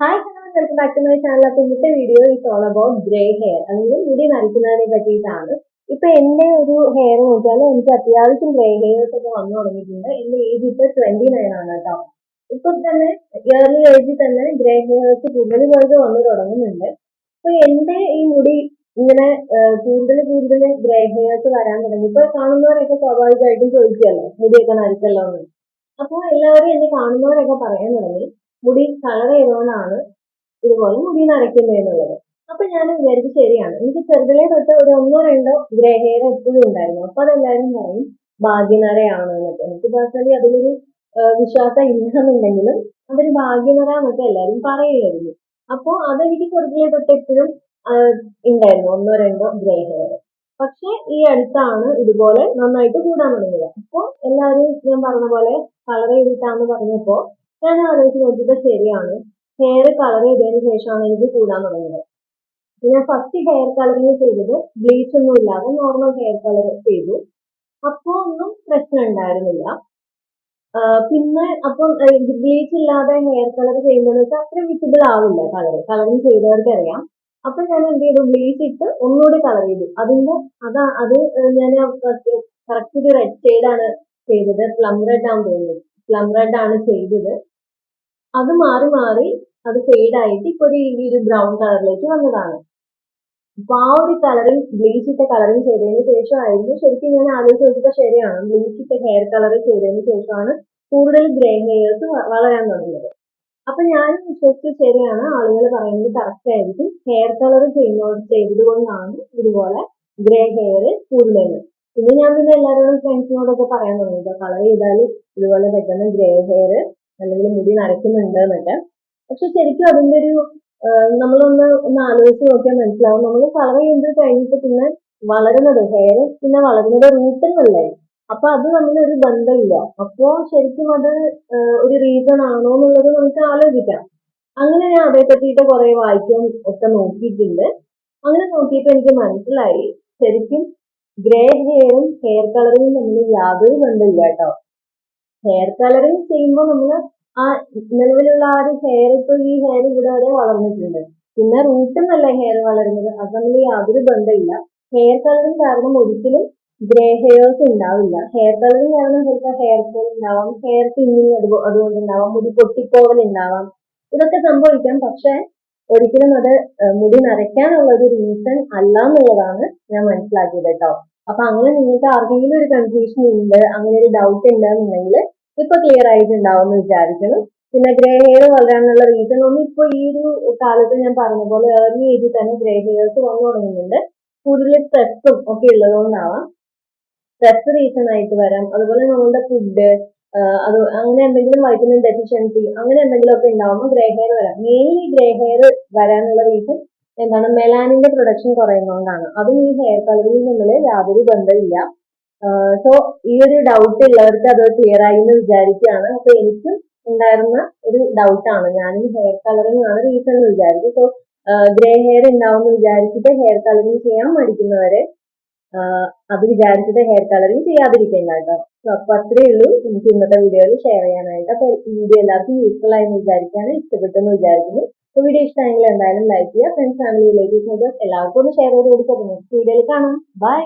Hi hello welcome back to my channel അപ്പൊ ഇന്നത്തെ video is all about grey hair അല്ലെങ്കിൽ മുടി നരയ്ക്കുന്നതിനെ പറ്റിയിട്ടാണ്. ഇപ്പൊ എന്റെ ഒരു ഹെയർ നോക്കിയാൽ എനിക്ക് അത്യാവശ്യം ഗ്രേ ഹെയർസ് ഒക്കെ വന്നു തുടങ്ങിയിട്ടുണ്ട്. എന്റെ ഏജ് ഇപ്പൊ ട്വന്റി നയൻ ആണ് കേട്ടോ. ഇപ്പൊ തന്നെ ഇയർലി ഏജിൽ തന്നെ ഗ്രേ ഹെയർസ് കൂടുതൽ കൂടുതൽ വന്നു തുടങ്ങുന്നുണ്ട്. അപ്പൊ എന്റെ ഈ മുടി ഇങ്ങനെ കൂടുതൽ കൂടുതൽ ഗ്രേ ഹെയർസ് വരാൻ തുടങ്ങി. ഇപ്പൊ കാണുന്നവരൊക്കെ സ്വാഭാവികമായിട്ടും ചോദിക്കുകയല്ലോ മുടിയൊക്കെ നരച്ചല്ലോ എന്ന് അപ്പോൾ എല്ലാവരും എന്നെ കാണുന്നവരൊക്കെ പറയാൻ തുടങ്ങി. മുടി കളർ ചെയ്തുകൊണ്ടാണ് ഇതുപോലെ മുടി നരയ്ക്കുന്നത് എന്നുള്ളത്. അപ്പൊ ഞാൻ വിചാരിച്ചു ശരിയാണ്. എനിക്ക് ചെറുതിലേ തൊട്ട് ഒരു ഒന്നോ രണ്ടോ ഗ്രേ ഹെയർ എപ്പോഴും ഉണ്ടായിരുന്നു. അപ്പൊ അതെല്ലാവരും പറയും ഭാഗ്യനരയാണ് എന്നൊക്കെ. എനിക്ക് പേഴ്സണലി അതിലൊരു വിശ്വാസം ഇല്ലെന്നുണ്ടെങ്കിലും അതൊരു ഭാഗ്യനര എന്നൊക്കെ എല്ലാവരും പറയുമായിരുന്നു. അപ്പോൾ അതെനിക്ക് ചെറുതിലേ തൊട്ട് എപ്പോഴും ഉണ്ടായിരുന്നു. ഒന്നോ രണ്ടോ ഗ്രേ ഹെയർ പക്ഷെ ഈ അടുത്താണ് ഇതുപോലെ നന്നായിട്ട് കൂടാൻ തുടങ്ങിയത്. അപ്പോൾ എല്ലാവരും ഞാൻ പറഞ്ഞ പോലെ കളർ ചെയ്തിട്ടാന്ന് പറഞ്ഞപ്പോ ഞാൻ ആലോചിച്ച് നോക്കിയപ്പോൾ ശരിയാണ്. ഹെയർ കളർ ചെയ്തതിന് ശേഷമാണ് എനിക്ക് കൂടാൻ തുടങ്ങിയത്. ഞാൻ ഫസ്റ്റ് ഹെയർ കളറിങ് ചെയ്തത് ബ്ലീച്ച് ഒന്നും ഇല്ലാതെ നോർമൽ ഹെയർ കളർ ചെയ്തു. അപ്പോൾ ഒന്നും പ്രശ്നം ഉണ്ടായിരുന്നില്ല. പിന്നെ അപ്പം ബ്ലീച്ച് ഇല്ലാതെ ഹെയർ കളർ ചെയ്യുന്നത് വെച്ചാൽ അത്ര വിസിബിൾ ആവില്ല കളർ കളറിങ് ചെയ്തവർക്ക് അറിയാം. അപ്പൊ ഞാൻ എന്ത് ചെയ്തു? ബ്ലീച്ച് ഇട്ട് ഒന്നുകൂടി കളർ ചെയ്തു. അതിന്റെ അതാ അത് ഞാൻ കറക്റ്റ് ഒരു റെഡ് ഷെയ്ഡാണ് ചെയ്തത്. പ്ലം റെഡ് ആണെന്ന് തോന്നുന്നു. പ്ലം റെഡ് ആണ് ചെയ്തത്. അത് മാറി മാറി അത് ഫെയ്ഡ് ആയിട്ട് ഒരു ഈ ഒരു ബ്രൗൺ കളറിലേക്ക് വന്നതാണ്. അപ്പൊ ആ ഒരു കളറിങ് ബ്ലീച്ച് ഇട്ട കളറിങ് ചെയ്തതിന് ശേഷമായിരുന്നു ശരിക്കും ഞാൻ ആലോചിച്ച് നോക്കിയപ്പോൾ ശരിയാണ്. ബ്ലീച്ച് ഇട്ട ഹെയർ കളർ ചെയ്തതിന് ശേഷമാണ് കൂടുതൽ ഗ്രേ ഹെയർസ് വളരാൻ തുടങ്ങിയത്. അപ്പൊ ഞാൻ വിശ്വസിച്ച് ശരിയാണ്. ആളുകൾ പറയുന്നത് കറക്റ്റ് ആയിരിക്കും. ഹെയർ കളർ ചെയ്യുന്ന ചെയ്തത് കൊണ്ടാണ് ഇതുപോലെ ഗ്രേ ഹെയർ കൂടുതൽ. പിന്നെ ഞാൻ പിന്നെ എല്ലാവരോടും ഫ്രണ്ട്സിനോടൊക്കെ പറയാൻ തുടങ്ങി. കളർ ചെയ്താൽ ഇതുപോലെ പെട്ടെന്ന് ഗ്രേ ഹെയർ അല്ലെങ്കിൽ മുടി നരയ്ക്കുന്നുണ്ട് എന്നൊക്കെ. പക്ഷെ ശരിക്കും അതിന്റെ ഒരു നമ്മളൊന്ന് ഒന്ന് ആലോചിച്ച് നോക്കിയാൽ മനസ്സിലാവും. നമ്മൾ കളർ ചെയ്ത് കഴിഞ്ഞിട്ട് പിന്നെ വളരുന്നത് ഹെയർ പിന്നെ വളരുന്നത് റൂട്ടിലല്ലേ അപ്പൊ അത് തമ്മിലൊരു ബന്ധമില്ല. അപ്പോ ശരിക്കും അത് ഒരു റീസൺ ആണോ എന്നുള്ളത് നമുക്ക് ആലോചിക്കാം. അങ്ങനെ ഞാൻ അതേ പറ്റിയിട്ട് കുറെ വായിക്കും ഒക്കെ നോക്കിയിട്ടുണ്ട്. അങ്ങനെ നോക്കിയപ്പോൾ എനിക്ക് മനസ്സിലായി. ശരിക്കും ഗ്രേ ഹെയറും ഹെയർ കളറിങ്ങും തമ്മിൽ യാതൊരു ബന്ധമില്ല കേട്ടോ. ഹെയർ കളറിങ് ചെയ്യുമ്പോൾ നമ്മൾ ആ നിലവിലുള്ള ആ ഒരു ഹെയർ ഇപ്പൊ ഈ ഹെയർ ഇവിടെ വരെ വളർന്നിട്ടുണ്ട്. പിന്നെ റൂട്ടിൽ നല്ല ഹെയർ വളരുന്നത്. അത് തമ്മിൽ യാതൊരു ബന്ധമില്ല. ഹെയർ കളറിങ് കാരണം ഒരിക്കലും ഗ്രേ ഹെയർസ് ഉണ്ടാവില്ല. ഹെയർ കളറിങ് കാരണം ചിലപ്പോൾ ഹെയർ ഫോൾ ഉണ്ടാവാം. ഹെയർ തിന്നിങ് അതുകൊണ്ട് ഉണ്ടാവാം മുടി പൊട്ടിപ്പോവൽ ഉണ്ടാവാം. ഇതൊക്കെ സംഭവിക്കാം. പക്ഷെ ഒരിക്കലും അത് മുടി നരയ്ക്കാനുള്ള ഒരു റീസൺ അല്ല എന്നുള്ളതാണ് ഞാൻ മനസ്സിലാക്കിയത് കേട്ടോ. അപ്പൊ അങ്ങനെ നിങ്ങൾക്ക് ആർക്കെങ്കിലും ഒരു കൺഫ്യൂഷൻ ഉണ്ട് അങ്ങനെ ഒരു ഡൗട്ട് ഉണ്ട് എന്നുണ്ടെങ്കിൽ ഇപ്പൊ ക്ലിയർ ആയിട്ടുണ്ടാവും എന്ന് വിചാരിക്കുന്നു. പിന്നെ ഗ്രേ ഹെയർ വളരാനുള്ള റീസൺ ഒന്നും ഇപ്പൊ ഈ ഒരു കാലത്ത് ഞാൻ പറഞ്ഞ പോലെ ഏർലി ഏജിൽ തന്നെ ഗ്രേ ഹെയർസ് വന്നു തുടങ്ങുന്നുണ്ട്. കൂടുതൽ സ്ട്രെസ്സും ഒക്കെ ഉള്ളതുകൊണ്ടാവാം. സ്ട്രെസ് റീസൺ ആയിട്ട് വരാം. അതുപോലെ നമ്മളുടെ ഫുഡ് അത് അങ്ങനെ എന്തെങ്കിലും വൈറ്റമിൻ ഡെഫിഷ്യൻസി അങ്ങനെ എന്തെങ്കിലും ഒക്കെ ഉണ്ടാവുമ്പോൾ ഗ്രേ ഹെയർ വരാം. മെയിൻലി ഗ്രേ ഹെയർ വരാനുള്ള റീസൺ എന്താണ്? മെലാനിന്റെ പ്രൊഡക്ഷൻ കുറയുന്നതുകൊണ്ടാണ് അതും ഈ ഹെയർ കളറിൽ തമ്മിൽ യാതൊരു ബന്ധമില്ല. സോ ഈ ഒരു ഡൗട്ട് ഉള്ളവർക്ക് അത് ക്ലിയർ ആയി എന്ന് വിചാരിക്കുകയാണ്. അപ്പൊ എനിക്ക് ഉണ്ടായിരുന്ന ഒരു ഡൗട്ടാണ് ഞാനും ഹെയർ കളറിംഗ് ആണ് റീസൺ എന്ന് വിചാരിച്ചു സോ ഗ്രേ ഹെയർ ഉണ്ടാവും എന്ന് വിചാരിച്ചിട്ട് ഹെയർ കളറിംഗ് ചെയ്യാൻ മടിക്കുന്നവരെ അത് വിചാരിച്ചിട്ട് ഹെയർ കളറിങ് ചെയ്യാതിരിക്കേണ്ട കേട്ടോ. അപ്പൊ അത്രേ ഉള്ളൂ. എനിക്ക് ഇന്നത്തെ വീഡിയോയിൽ ഷെയർ ചെയ്യാനായിട്ട്. അപ്പൊ വീഡിയോ എല്ലാവർക്കും യൂസ്ഫുൾ ആയി എന്ന് വിചാരിക്കാണ് ഇഷ്ടപ്പെട്ടെന്ന് വിചാരിക്കുന്നു. അപ്പൊ വീഡിയോ ഇഷ്ടമായെങ്കിൽ എന്തായാലും ലൈക്ക് ചെയ്യുക. ഫ്രണ്ട്സ് ഫാമിലി റിലേറ്റീവ്സ് എല്ലാവർക്കും ഒന്ന് ഷെയർ ചെയ്ത് കൊടുക്കുക. നെക്സ്റ്റ് വീഡിയോയിൽ കാണാം. ബൈ